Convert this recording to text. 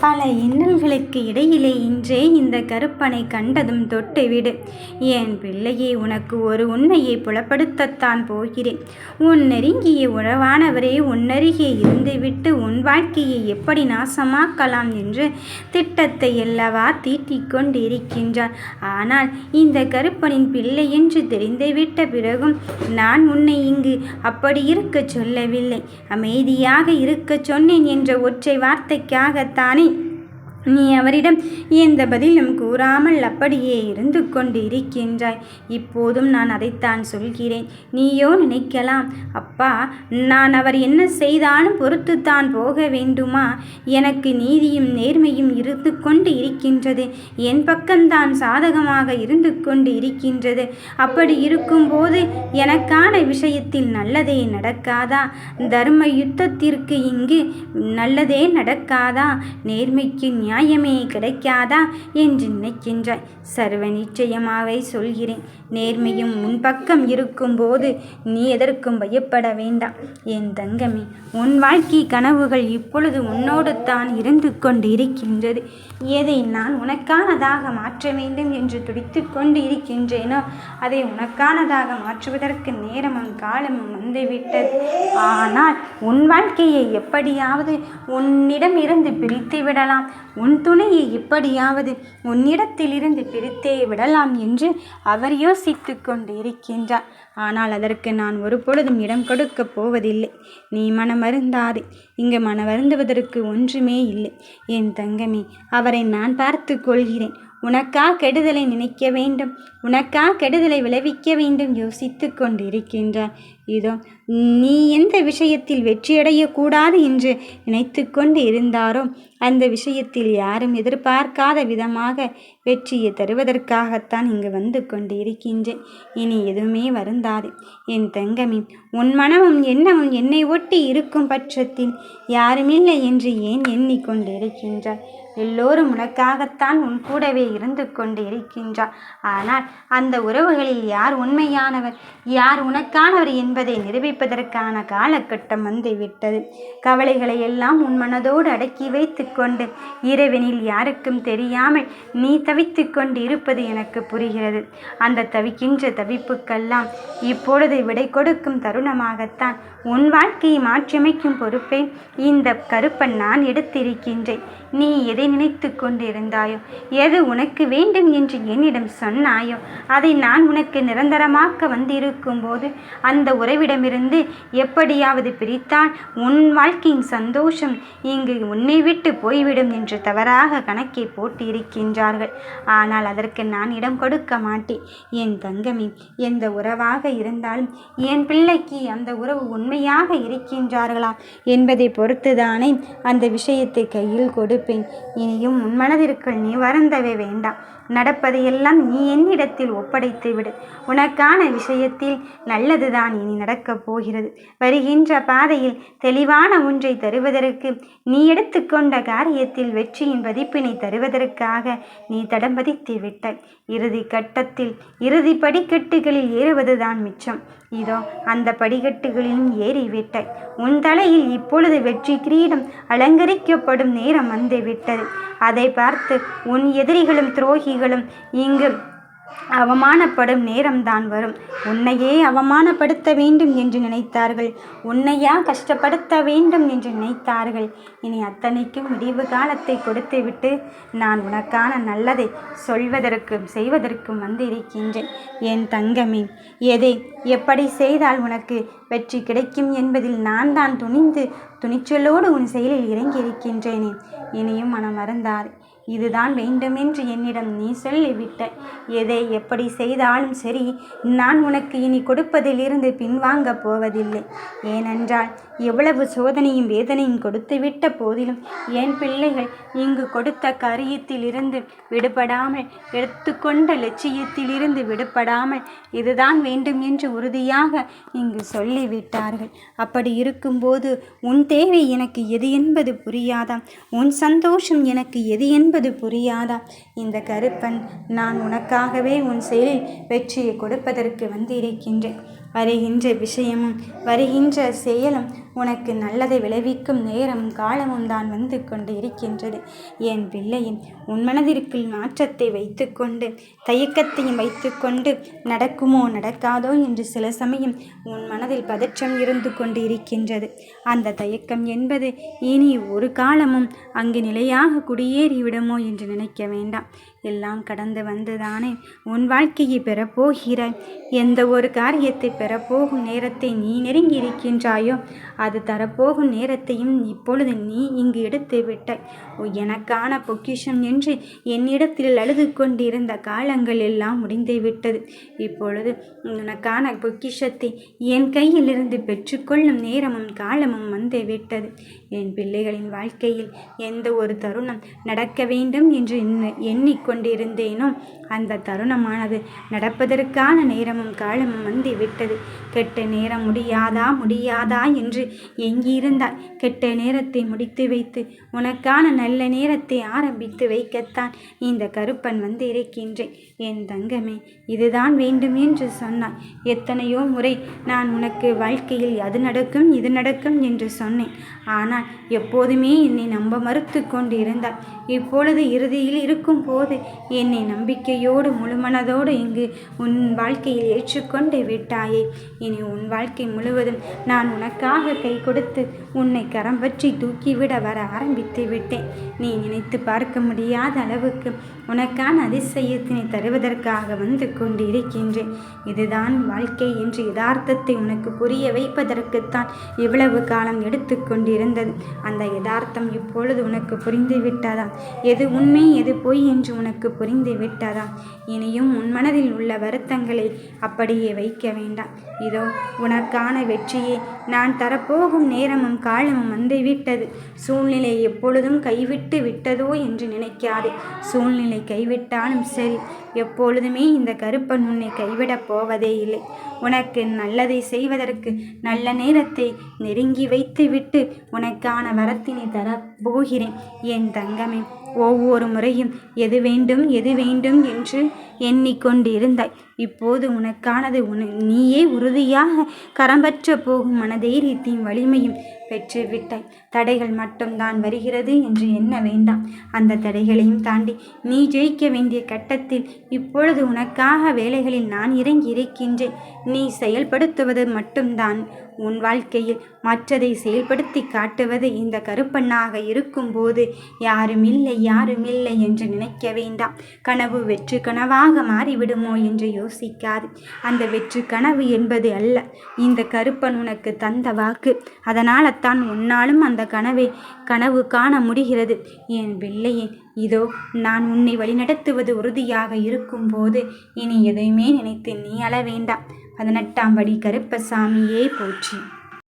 பல இன்னல்களுக்கு இடையிலே இன்றே இந்த கருப்பனை கண்டதும் தொட்டுவிடு. என் பிள்ளையே உனக்கு ஒரு உண்மையை புலப்படுத்தத்தான் போகிறேன். உன் நெருங்கிய உறவானவரே உன்னருகே இருந்துவிட்டு உன் வாழ்க்கையை எப்படி நாசமாக்கலாம் என்று திட்டத்தை அல்லவா தீட்டிக்கொண்டிருக்கின்றான் ஆனால் இந்த கருப்பனின் பிள்ளை என்று தெரிந்துவிட்ட பிறகும் நான் உன்னை இங்கு அப்படி இருக்கச் சொல்லவில்லை. அமைதியாக இருக்கச் சொன்னேன் என்ற ஒற்றை வார்த்தைக்காகத்தானே நீ அவரிடம் எந்த பதிலும் கூறாமல் அப்படியே இருந்து கொண்டு இருக்கின்றாய் இப்போதும் நான் அதைத்தான் சொல்கிறேன். நீயோ நினைக்கலாம். அப்பா நான் அவர் என்ன செய்தாலும் பொறுத்துத்தான் போக வேண்டுமா? எனக்கு நீதியும் நேர்மையும் இருந்து கொண்டு இருக்கின்றது. என் பக்கம்தான் சாதகமாக இருந்து கொண்டு இருக்கின்றது. அப்படி இருக்கும்போது எனக்கான விஷயத்தில் நல்லதே நடக்காதா? தர்ம யுத்தத்திற்கு இங்கு நல்லதே நடக்காதா? நேர்மைக்கு நியாயமே கிடைக்காதா என்று நினைக்கின்றாய். சர்வ நிச்சயமாகவே சொல்கிறேன். நேர்மையும் உன் பக்கம் இருக்கும்போது நீ எதற்கும் பயப்பட வேண்டாம். என் தங்கமே உன் வாழ்க்கை கனவுகள் இப்பொழுது உன்னோடு தான் இருந்து கொண்டு இருக்கின்றது எதை நான் உனக்கானதாக மாற்ற வேண்டும் என்று துடித்து கொண்டு இருக்கின்றேனோ அதை உனக்கானதாக மாற்றுவதற்கு நேரமும் காலமும் வந்துவிட்டது. ஆனால் உன் வாழ்க்கையை எப்படியாவது உன்னிடம் இருந்து பிரித்து விடலாம் உன் துணையை இப்படியாவது உன்னிடத்திலிருந்து பிரித்தே விடலாம் என்று அவர் யோசித்து கொண்டு இருக்கின்றார் ஆனால் அதற்கு நான் ஒரு பொழுதும் இடம் கொடுக்கப் போவதில்லை. நீ மனமருந்தாதே. இங்கு மனமருந்துவதற்கு ஒன்றுமே இல்லை. என் தங்கமே அவரை நான் பார்த்து கொள்கிறேன். உனக்கா கெடுதலை நினைக்க வேண்டும். உனக்கா கெடுதலை விளைவிக்க வேண்டும். யோசித்து கொண்டிருக்கின்றார். இதோ நீ எந்த விஷயத்தில் வெற்றியடையக்கூடாது என்று நினைத்து கொண்டு இருந்தாரோ அந்த விஷயத்தில் யாரும் எதிர்பார்க்காத விதமாக வெற்றியை தருவதற்காகத்தான் இங்கு வந்து கொண்டு இருக்கின்றேன் இனி எதுவுமே வருந்தாது. என் தங்கமே உன் மனமும் எண்ணமும் என்னை ஒட்டி இருக்கும் பட்சத்தில் யாருமில்லை என்று ஏன் எண்ணிக்கொண்டிருக்கின்றாய் எல்லோரும் உனக்காகத்தான் உன் கூடவே இருந்து கொண்டு இருக்கின்றார். ஆனால் அந்த உறவுகளில் யார் உண்மையானவர்? யார் உனக்கானவர் என்பதை நிரூபிப்பதற்கான காலகட்டம் வந்துவிட்டது. கவலைகளை எல்லாம் உன் மனதோடு அடக்கி வைத்து கொண்டு இரவினில் யாருக்கும் தெரியாமல் நீ தவித்து கொண்டு இருப்பது எனக்கு புரிகிறது. அந்த தவிக்கின்ற தவிப்புக்கெல்லாம் இப்பொழுது விடை கொடுக்கும் தருணமாகத்தான் உன் வாழ்க்கையை மாற்றியமைக்கும் பொறுப்பை இந்த கருப்பன் நான் எடுத்திருக்கின்றேன். நீ எதை நினைத்து கொண்டிருந்தாயோ? எது உனக்கு வேண்டும் என்று என்னிடம் சொன்னாயோ? அதை நான் உனக்கு நிரந்தரமாக்க வந்திருக்கும் போது அந்த உறவிடமிருந்து எப்படியாவது பிரித்தால் உன் வாழ்க்கையின் சந்தோஷம் இங்கு உன்னை விட்டு போய்விடும் என்று தவறாக கணக்கை போட்டு இருக்கின்றார்கள் ஆனால் அதற்கு நான் இடம் கொடுக்க மாட்டேன். என் தங்கமே எந்த உறவாக இருந்தாலும் என் பிள்ளைக்கு அந்த உறவு உண்மையாக இருக்கின்றார்களா என்பதை பொறுத்துதானே அந்த விஷயத்தை கையில் கொடுப்பேன். இனியும் உன் மனதிற்குள் நீ வருந்தவே வேண்டாம். நடப்பதையெல்லாம் நீ என்னிடத்தில் ஒப்படைத்து விடு. உனக்கான விஷயத்தில் நல்லதுதான் இனி நடக்கப் போகிறது. வருகின்ற பாதையில் தெளிவான ஒன்றை தருவதற்கு நீ எடுத்துக்கொண்ட காரியத்தில் வெற்றியின் பதிப்பினை தருவதற்காக நீ தடம் பதித்து விட்டாய். இறுதி கட்டத்தில் இறுதி படிக்கட்டுகளில் ஏறுவதுதான் மிச்சம். இதோ அந்த படிக்கட்டுகளிலும் ஏறிவிட்டாய் உன் தலையில் இப்பொழுது வெற்றி கிரீடம் அலங்கரிக்கப்படும் நேரம் வந்துவிட்டது அதை பார்த்து உன் எதிரிகளும் துரோகிகளும் இங்கு அவமானப்படும் நேரம்தான் வரும். உன்னையே அவமானப்படுத்த வேண்டும் என்று நினைத்தார்கள். உன்னையா கஷ்டப்படுத்த வேண்டும் என்று நினைத்தார்கள். இனி அத்தனைக்கும் விடிவு காலத்தை கொடுத்துவிட்டு நான் உனக்கான நல்லதை சொல்வதற்கும் செய்வதற்கும் வந்திருக்கின்றேன். என் தங்கமே எதை எப்படி செய்தால் உனக்கு வெற்றி கிடைக்கும் என்பதில் நான் தான் துணிந்து துணிச்சலோடு உன் செயலில் இறங்கியிருக்கின்றேனே. இனியும் மனம் மறந்தார் இதுதான் வேண்டுமென்று என்னிடம் நீ சொல்லிவிட்ட. எதை எப்படி செய்தாலும் சரி நான் உனக்கு இனி கொடுப்பதிலிருந்து பின்வாங்கப் போவதில்லை. ஏனென்றால் எவ்வளவு சோதனையும் வேதனையும் கொடுத்துவிட்ட போதிலும் என் பிள்ளைகள் இங்கு கொடுத்த கரியத்திலிருந்து விடுபடாமல் எடுத்துக்கொண்ட லட்சியத்திலிருந்து விடுபடாமல் இதுதான் வேண்டும் என்று உறுதியாக இங்கு சொல்லிவிட்டார்கள். அப்படி இருக்கும்போது உன் தேவை எனக்கு எது என்பது புரியாதா? உன் சந்தோஷம் எனக்கு எது என்பது புரியாதா? இந்த கருப்பன் நான் உனக்காகவே உன் செயலில் வெற்றியை கொடுப்பதற்கு வந்திருக்கின்றேன். வருகின்ற விஷயமும் வருகின்ற செயலும் உனக்கு நல்லதை விளைவிக்கும் நேரம் காலமும் தான் வந்து கொண்டு இருக்கின்றது. என் பிள்ளையின் உன் மனதிற்குள் மாற்றத்தை வைத்துக்கொண்டு தயக்கத்தையும் வைத்துக்கொண்டு நடக்குமோ நடக்காதோ என்று சில சமயம் உன் மனதில் பதற்றம் இருந்து கொண்டு இருக்கின்றது. அந்த தயக்கம் என்பது இனி ஒரு காலமும் அங்கு நிலையாக குடியேறிவிடுமோ என்று நினைக்க வேண்டாம். எல்லாம் கடந்து வந்துதானே? உன் வாழ்க்கையை பெறப்போகிறாய். எந்த ஒரு காரியத்தை பெறப்போகும் நேரத்தை நீ நெருங்கி இருக்கின்றாயோ அது தரப்போகும் நேரத்தையும் இப்பொழுது நீ இங்கு எடுத்து விட்டாய். எனக்கான பொக்கிஷம் என்று என்னிடத்தில் அழுது கொண்டிருந்த காலங்கள் எல்லாம் முடிந்து விட்டது. இப்பொழுது உனக்கான பொக்கிஷத்தை என் கையிலிருந்து பெற்றுக்கொள்ளும் நேரமும் காலமும் வந்து விட்டது. என் பிள்ளைகளின் வாழ்க்கையில் எந்த ஒரு தருணம் நடக்க வேண்டும் என்று எண்ணிக்கொண்டு கொண்டிருந்தேனோ அந்த தருணமானது நடப்பதற்கான நேரமும் காலமும் வந்து விட்டது கெட்ட நேரம் முடியாதா முடியாதா என்று எங்கிருந்தாய் கெட்ட நேரத்தை முடித்து வைத்து உனக்கான நல்ல நேரத்தை ஆரம்பித்து வைக்கத்தான் இந்த கருப்பன் வந்து இருக்கின்றேன் என் தங்கமே இதுதான் வேண்டும் என்று சொன்னாய் எத்தனையோ முறை நான் உனக்கு வாழ்க்கையில் அது நடக்கும் இது நடக்கும் என்று சொன்னேன். ஆனால் எப்போதுமே என்னை நம்ப மறுத்து கொண்டு இருந்தாய் இப்பொழுது இறுதியில் இருக்கும் போது என்னை நம்பிக்கையோடு முழுமனதோடு இங்கு உன் வாழ்க்கையில் ஏற்றுக்கொண்டு விட்டாயே. இனி உன் வாழ்க்கை முழுவதும் நான் உனக்காக கை கொடுத்து உன்னை கரம் பற்றி தூக்கிவிட வர ஆரம்பித்து விட்டேன். நீ நினைத்து பார்க்க முடியாத அளவுக்கு உனக்கான அதிசயத்தினை தருவதற்காக வந்து கொண்டிருக்கின்றேன். இதுதான் வாழ்க்கை என்று யதார்த்தத்தை உனக்கு புரிய வைப்பதற்குத்தான் இவ்வளவு காலம் எடுத்துக்கொண்டிருந்தது அந்த யதார்த்தம் இப்பொழுது உனக்கு புரிந்து விட்டதா? எது உண்மை எது பொய் என்று உனக்கு புரிந்து விட்டதா? இனியும் உன் மனதில் உள்ள வருத்தங்களை அப்படியே வைக்க வேண்டாம். இதோ உனக்கான வெற்றியே. நான் தரப்போகும் நேரமும் காலமும் வந்துவிட்டது. சூழ்நிலை எப்பொழுதும் கைவிட்டு விட்டதோ என்று நினைக்காதே. சூழ்நிலை கைவிட்டாலும் சரி எப்பொழுதுமே இந்த கருப்பன் உன்னை கைவிடப் போவதே இல்லை. உனக்கு நல்லதை செய்வதற்கு நல்ல நேரத்தை நெருங்கி வைத்துவிட்டு உனக்கான வரத்தினை தரப்போகிறேன். என் தங்கமே ஒவ்வொரு முறையும் எது வேண்டும் எது வேண்டும் என்று எண்ணிக்கொண்டிருந்தாய். இப்போது உனக்கானது உன நீயே உறுதியாக கரம்பற்ற போகும் மனதைரியத்தையும் வலிமையும் பெற்றுவிட்டாய். தடைகள் மட்டும்தான் வருகிறது என்று எண்ண வேண்டாம். அந்த தடைகளையும் தாண்டி நீ ஜெயிக்க வேண்டிய கட்டத்தில் இப்பொழுது உனக்காக வேலைகளில் நான் இறங்கி இருக்கின்றேன் நீ செயல்படுத்துவது மட்டும்தான் உன் வாழ்க்கையில் மற்றதை செயல்படுத்தி காட்டுவது இந்த கருப்பண்ணாக இருக்கும்போது யாருமில்லை யாருமில்லை என்று நினைக்க வேண்டாம். கனவு வெற்று கனவாக மாறிவிடுமோ என்று யோசிக்காது. அந்த வெற்று கனவு என்பது அல்ல. இந்த கருப்பன் உனக்கு தந்த வாக்கு. அதனால் தான் உன்னாலும் அந்த கனவை கனவு காண முடிகிறது. என் பிள்ளையே இதோ நான் உன்னை வழிநடத்துவது உறுதியாக இருக்கும்போது இனி எதையுமே நினைத்து நீ அள வேண்டாம். பதினெட்டாம் படி கருப்பசாமியே போற்றி.